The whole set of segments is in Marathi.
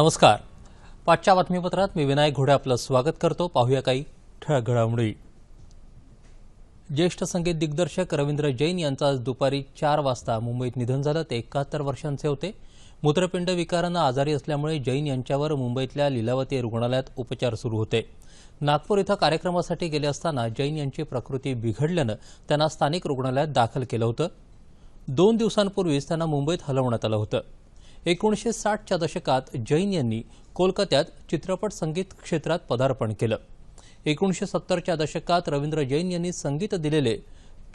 नमस्कार. पाचच्या बातमीपत्रात मी विनायक घोडे आपलं स्वागत करतो. पाहूया काही ठळक घडामोडी ज्येष्ठ संगीत दिग्दर्शक रवींद्र जैन यांचं आज दुपारी चार वाजता मुंबईत निधन झालं. ते एकाहत्तर वर्षांचे होते. मूत्रपिंड विकारानं आजारी असल्यामुळे जैन यांच्यावर मुंबईतल्या लीलावती रुग्णालयात उपचार सुरू होते. नागपूर इथं कार्यक्रमासाठी गेले असताना जैन यांची प्रकृती बिघडल्यानं त्यांना स्थानिक रुग्णालयात दाखल केलं होतं. दोन दिवसांपूर्वीच त्यांना मुंबईत हलवण्यात आलं होतं. एकोणीसशे साठच्या दशकात जैन यांनी कोलकात्यात चित्रपट संगीत क्षेत्रात पदार्पण केलं. एकोणीसशे सत्तरच्या दशकात रवींद्र जैन यांनी संगीत दिलेले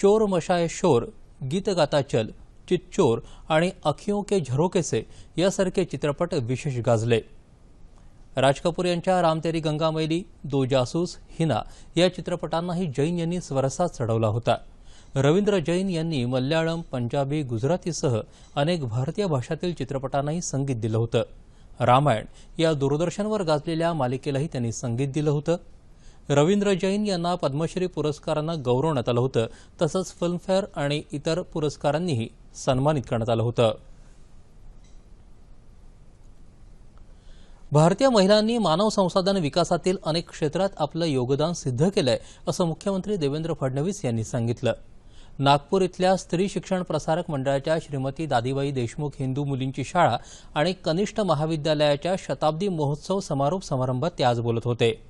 चोर मशाय शोर गीत गाता चल चिच्चोर आणि अखियों के झरोकेसे यासारखे चित्रपट विशेष गाजले. राज कपूर यांच्या राम तेरी गंगा मैली दो जासूस हिना या चित्रपटांनाही जैन यांनी स्वरसात चढवला होता. रवींद्र जैन यांनी मल्याळम पंजाबी गुजरातीसह अनेक भारतीय भाषातील चित्रपटांनाही संगीत दिलं होतं. रामायण या दूरदर्शनवर गाजलेल्या मालिकेलाही त्यांनी संगीत दिलं होतं. रवींद्र जैन यांना पद्मश्री पुरस्कारानं गौरवण्यात आलं होतं तसंच फिल्मफेअर आणि इतर पुरस्कारांनीही सन्मानित करण्यात आलं होतं. भारतीय महिलांनी मानव संसाधन विकासातील अनेक क्षेत्रात आपलं योगदान सिद्ध केलंय असं मुख्यमंत्री देवेंद्र फडणवीस यांनी सांगितलं. नागपूर इथल्या स्त्री शिक्षण प्रसारक मंडळाच्या श्रीमती दादीबाई देशमुख हिंदू मुलींची शाळा आणि कनिष्ठ महाविद्यालयाच्या शताब्दी महोत्सव समारोप समारंभात ते आज बोलत होते.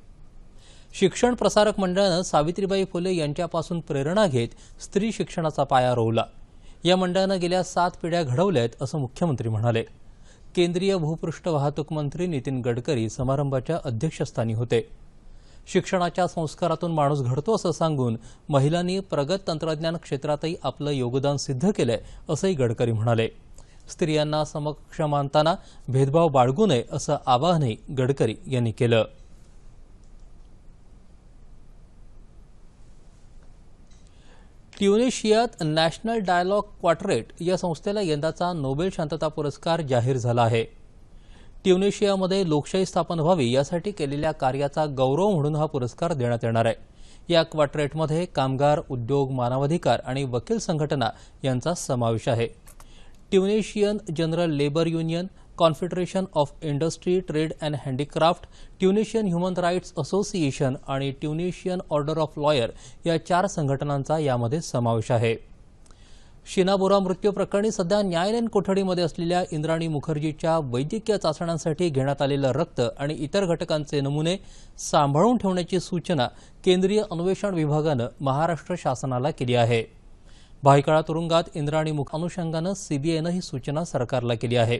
शिक्षण प्रसारक मंडळानं सावित्रीबाई फुले यांच्यापासून प्रेरणा घेत स्त्री शिक्षणाचा पाया रोवला. या मंडळानं गेल्या सात पिढ्या घडवल्या आहेत असं मुख्यमंत्री म्हणाले. केंद्रीय भूपृष्ठ वाहतूक मंत्री नितीन गडकरी समारंभाच्या अध्यक्षस्थानी होते. शिक्षणाच्या संस्कारातून माणूस घडतो असं सांगून महिलांनी प्रगत तंत्रज्ञान क्षेत्रातही आपलं योगदान सिद्ध केलंय असंही गडकरी म्हणाले. स्त्रियांना समक्ष मानताना भेदभाव बाळगू नये असं आवाहनही गडकरी यांनी केलं. ट्युनिशियात नॅशनल डायलॉग क्वार्टरेट या संस्थेला यंदाचा नोबेल शांतता पुरस्कार जाहीर झाला आहे. ट्युनिशियामध्ये लोकशाही स्थापन व्हावी यासाठी केलेल्या कार्याचा गौरव म्हणून हा पुरस्कार देण्यात येणार आहे. या क्वार्टरेटमध्ये कामगार उद्योग मानवाधिकार आणि वकील संघटना यांचा समावेश आहे. Tunisian general labour union confederation of industry trade and handicraft Tunisian human rights association आणि ट्युनिशियन ऑर्डर ऑफ लॉयर या चार संघटनांचा यामध्ये समावेश आहे. शिनाबोरा मृत्यू प्रकरणी सध्या न्यायालयीन कोठडीमध्ये असलेल्या इंद्राणी मुखर्जीच्या वैद्यकीय चाचण्यांसाठी घेण्यात आलेलं रक्त आणि इतर घटकांचे नमुने सांभाळून ठेवण्याची सूचना केंद्रीय अन्वेषण विभागानं महाराष्ट्र शासनाला केली आहे. भायखळा तुरुंगात इंद्राणी मुख अनुषंगानं सीबीआयनं ही सूचना सरकारला केली आहे.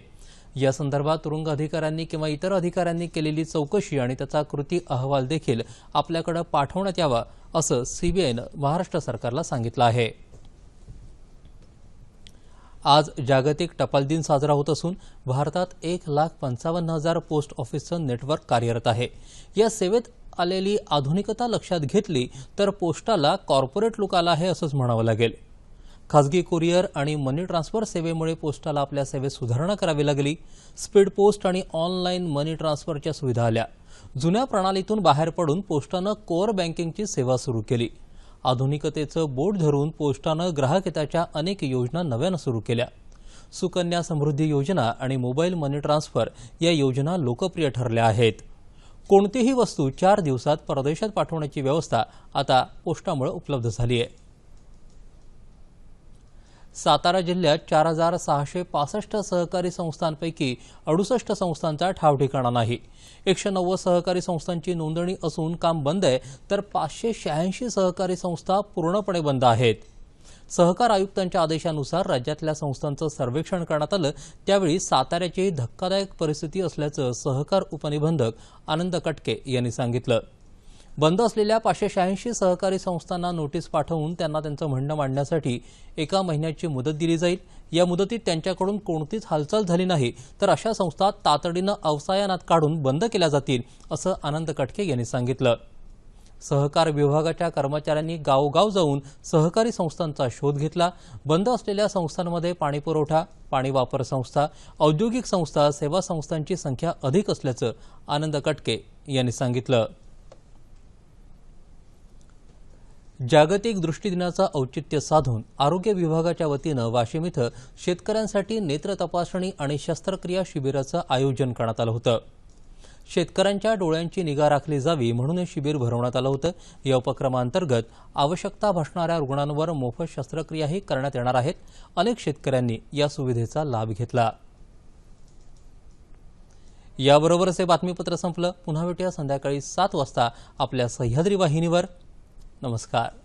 या संदर्भात तुरुंग अधिकाऱ्यांनी किंवा इतर अधिकाऱ्यांनी केलेली चौकशी आणि त्याचा कृती अहवाल देखील आपल्याकडे पाठवण्यात यावा असं सीबीआयनं महाराष्ट्र सरकारला सांगितलं आहे. आज जागतिक टपाल दिन साजरा होत असून भारतात एक लाख पंचावन्न हजार पोस्ट ऑफिसचं नेटवर्क कार्यरत आहे. या सेवेत आलेली आधुनिकता लक्षात घेतली तर पोस्टाला कॉर्पोरेट लुक आला आहे असंच म्हणावं लागेल. खासगी कुरिअर आणि मनी ट्रान्सफर सेवेमुळे पोस्टाला आपल्या सेवेत सुधारणा करावी लागली. स्पीड पोस्ट आणि ऑनलाईन मनी ट्रान्सफरच्या सुविधा आल्या. जुन्या प्रणालीतून बाहेर पडून पोस्टानं कोअर बँकिंगची सेवा सुरू केली. आधुनिकतेचं बोट धरून पोस्टानं ग्राहक हिताच्या अनेक योजना नव्यानं सुरू केल्या. सुकन्या समृद्धी योजना आणि मोबाईल मनी ट्रान्सफर या योजना लोकप्रिय ठरल्या आहेत. कोणतीही वस्तू चार दिवसात परदेशात पाठवण्याची व्यवस्था आता पोस्टामुळे उपलब्ध झाली आहे सातारा जिल्ह्यात चार हजार सहाशे पासष्ट सहकारी संस्थांपैकी अडुसष्ट संस्थांचा ठावठिकाणा नाही. एकशे नव्वद सहकारी संस्थांची नोंदणी असून काम बंद आहे तर पाचशे शहाऐंशी सहकारी संस्था पूर्णपणे बंद आहेत. सहकार आयुक्तांच्या आदेशानुसार राज्यातल्या संस्थांचं सर्वेक्षण करण्यात आलं. त्यावेळी साताऱ्याची धक्कादायक परिस्थिती असल्याचं सहकार उपनिबंधक आनंद कटके यांनी सांगितलं. बंद असलेल्या पाचशे शहाऐंशी सहकारी संस्थांना नोटीस पाठवून त्यांना त्यांचं म्हणणं मांडण्यासाठी एका महिन्याची मुदत दिली जाईल. या मुदतीत त्यांच्याकडून कोणतीच हालचाल झाली नाही तर अशा संस्था तातडीनं अवसायानात काढून बंद केल्या जातील असं आनंद कटके यांनी सांगितलं. सहकार विभागाच्या कर्मचाऱ्यांनी गावोगाव जाऊन सहकारी संस्थांचा शोध घेतला. बंद असलेल्या संस्थांमध्ये पाणीपुरवठा पाणी वापर संस्था औद्योगिक संस्था सेवा संस्थांची संख्या अधिक असल्याचं आनंद कटके यांनी सांगितलं. जागतिक दृष्टी दिनाचं औचित्य साधून आरोग्य विभागाच्या वतीनं वाशिम इथं शेतकऱ्यांसाठी नेत्र तपासणी आणि शस्त्रक्रिया शिबिराचं आयोजन करण्यात आलं होतं. शेतकऱ्यांच्या डोळ्यांची निगा राखली जावी म्हणून हे शिबिर भरवण्यात आलं होतं. या उपक्रमांतर्गत आवश्यकता भासणाऱ्या रुग्णांवर मोफत शस्त्रक्रियाही करण्यात येणार आहेत. अनेक शेतकऱ्यांनी या सुविधेचा लाभ घेतला. याबरोबरच हे बातमीपत्र संपलं. पुन्हा भेटूया संध्याकाळी सात वाजता आपल्या सह्याद्री वाहिनीवर. नमस्कार.